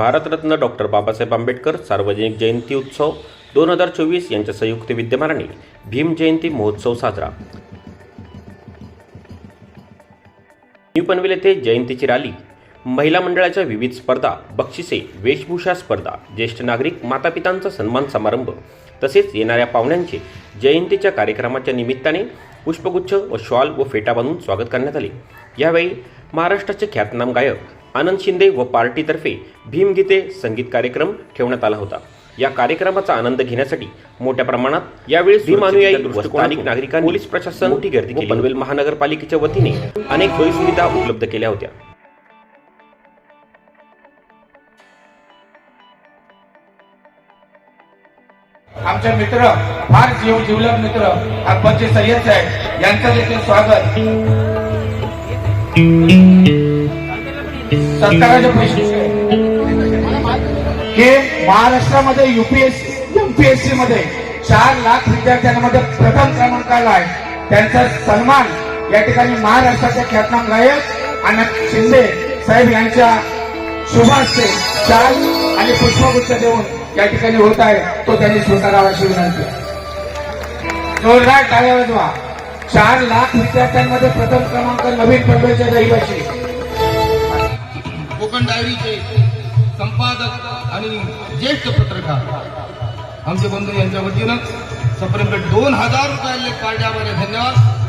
Bharat Ratna doctor Babasaheb Ambedkar सार्वजनिक जयंती उत्सव दोन हजार चोवीस यांच्या संयुक्त विद्यमानाने भीम जयंती महोत्सव साजरा. न्यू पनवेल येथे जयंतीची रॅली. महिला मंडळाच्या विविध स्पर्धा बक्षिसे वेशभूषा स्पर्धा ज्येष्ठ नागरिक मातापितांचा सन्मान समारंभ तसेच येणाऱ्या पाहुण्यांचे जयंतीच्या कार्यक्रमाच्या निमित्ताने पुष्पगुच्छ व शॉल व फेटा बांधून स्वागत करण्यात आले. यावेळी महाराष्ट्राचे ख्यातनाम गायक आनंद शिंदे व पार्टीतर्फे भीमगीते संगीत कार्यक्रम ठेवण्यात आला होता. या कार्यक्रमाचा आनंद घेण्यासाठी मोठ्या प्रमाणात यावेळी भीम अनुयायी व स्थानिक नागरिकांनी पोलीस प्रशासन मोठी गर्दी केली पनवेल महानगरपालिकेच्या वतीने अनेक सोयीसुविधा उपलब्ध केल्या होत्या. आमचे मित्र फार जीव जिवलग मित्र अकबरचे सय्यद साहेब यांचं देखील स्वागत. सत्काराचे पैसे हे महाराष्ट्रामध्ये युपीएससी एमपीएससी मध्ये चार लाख विद्यार्थ्यांमध्ये प्रथम क्रमांकाला आहे. त्यांचा सन्मान या ठिकाणी महाराष्ट्राचे ख्यातनाम गायक आणि शिंदे साहेब यांच्या शुभास्ते चार आणि पुष्पगुच्छ देऊन या ठिकाणी होत आहे. तो त्यांनी स्वीकारावा अशी विनंती जोरदार टाळ्या वाजवा. चार लाख विद्यार्थ्यांमध्ये प्रथम क्रमांक नवीन पनवेलच्या रहिवाशी कोकण डायरीचे संपादक आणि ज्येष्ठ पत्रकार. आमचे बंधू यांच्या वतीनं सप्रेमपेठ दोन हजार रुपयाले कार्डामध्ये धन्यवाद.